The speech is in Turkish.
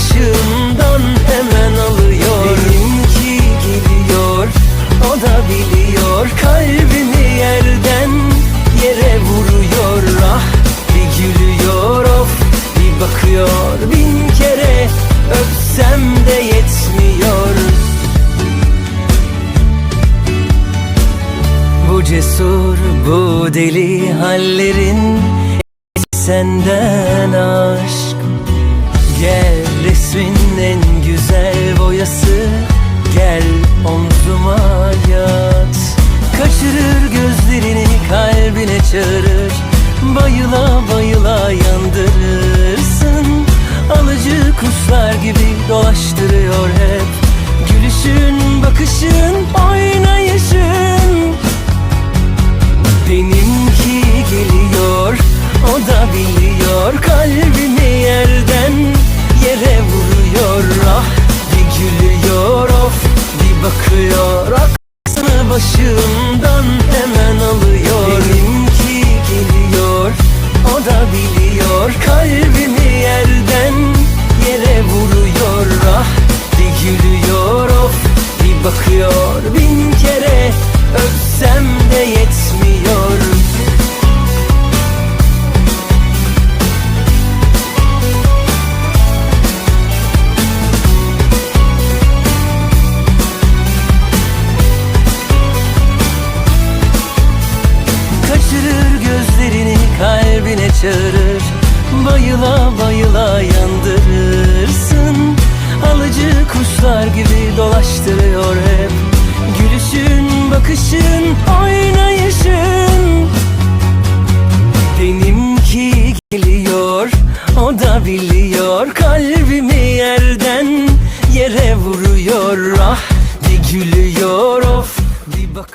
başımdan hemen alıyor. Benimki geliyor, o da biliyor. Kalbimi yerden yere vuruyor. Ah bir gülüyor of bir bakıyor. Bin kere öpsem de yetmiyor. Bu cesur, bu deli hallerin senden aşk Gel resmin en güzel boyası. Gel omzuma yat. Kaçırır gözlerini kalbine çağırır. Bayıla bayıla yandırırsın. Alıcı kuşlar gibi dolaştırıyor hep. Gülüşün, bakışın, oynayışın. Benimki geliyor, o da biliyor. Kalbimi bakıyor. Aklını başımdan hemen alıyor. Benimki geliyor, o da biliyor. Kalbimi yerden yere vuruyor. Ah bir gülüyor of bir bakıyor. Bin kere öpsem de yetmiyor kalbine çağırır Bayıla bayıla yandırırsın Alıcı kuşlar gibi dolaştırıyor hep. Gülüşün, bakışın, oynayışın. Benimki geliyor, o da biliyor. Kalbimi yerden yere vuruyor. Ah bir gülüyor